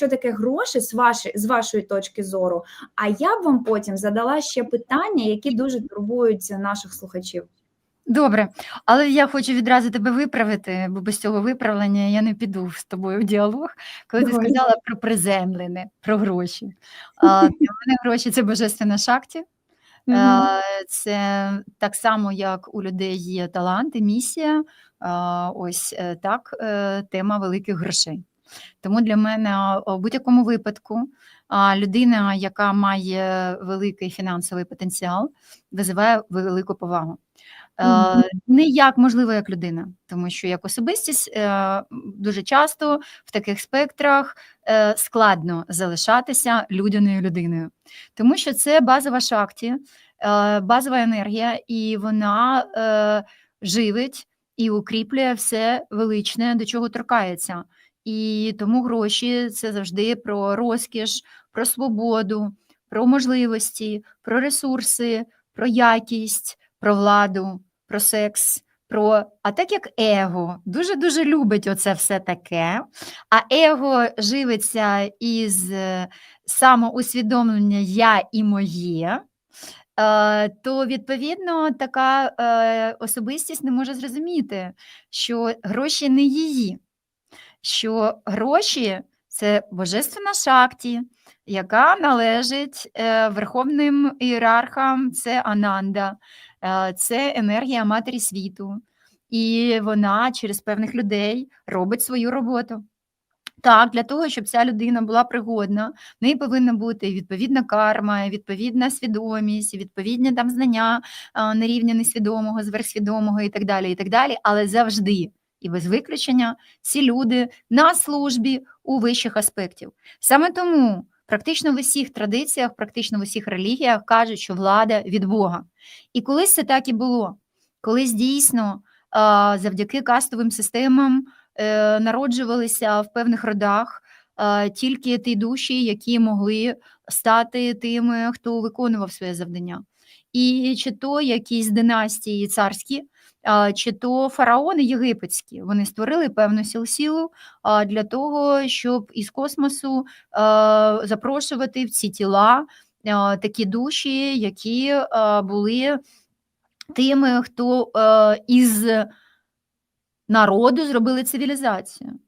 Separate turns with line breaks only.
що таке гроші з вашої, з вашої точки зору. А я б вам потім задала ще питання, які дуже турбують наших слухачів.
Добре, але я хочу відразу тебе виправити, бо без цього виправлення я не піду з тобою в діалог, коли ти сказала про приземлене, про гроші. А, Для мене гроші це божественна. Е, Це так само, як у людей є талант і місія. Ось е, так е, тема великих грошей. Тому для мене у будь-якому випадку людина, яка має великий фінансовий потенціал, визиває велику повагу. Е,
Мгм.
Не як можливо, як людина, тому що як особистість е, дуже часто в таких спектрах е, складно залишатися людяною людиною, тому що це базова шакті, е, базова енергія, і вона живить і укріплює все величне, до чого торкається. І тому гроші це завжди про розкіш, про свободу, про можливості, про ресурси, про якість, про владу, про секс. Про, а так як его дуже дуже любить оце все таке, а его живиться із е, самоусвідомлення я і моє, е, то відповідно така е, особистість не може зрозуміти, що гроші не її, що гроші це божественна шакті, яка належить е, верховним ієрархам, це Ананда, е, це енергія матері світу, і вона через певних людей робить свою роботу. Так, для того, щоб ця людина була пригодна, в неї повинна бути відповідна карма, відповідна свідомість, відповідні там знання на рівні несвідомого, зверхсвідомого і так далі. і так далі. Але завжди і без виключення ці люди на службі у вищих аспектів. Саме тому практично в усіх традиціях, практично в усіх релігіях кажуть, що влада від Бога. І колись це так і було. Колись дійсно завдяки кастовим системам е, народжувалися в певних родах тільки ті душі, які могли стати тими, хто виконував своє завдання. І чи то якісь династії царські, чи то фараони єгипетські, вони створили певну сіл- силу для того, щоб із космосу запрошувати в ці тіла такі душі, які були тими, хто із народу зробили цивілізацію.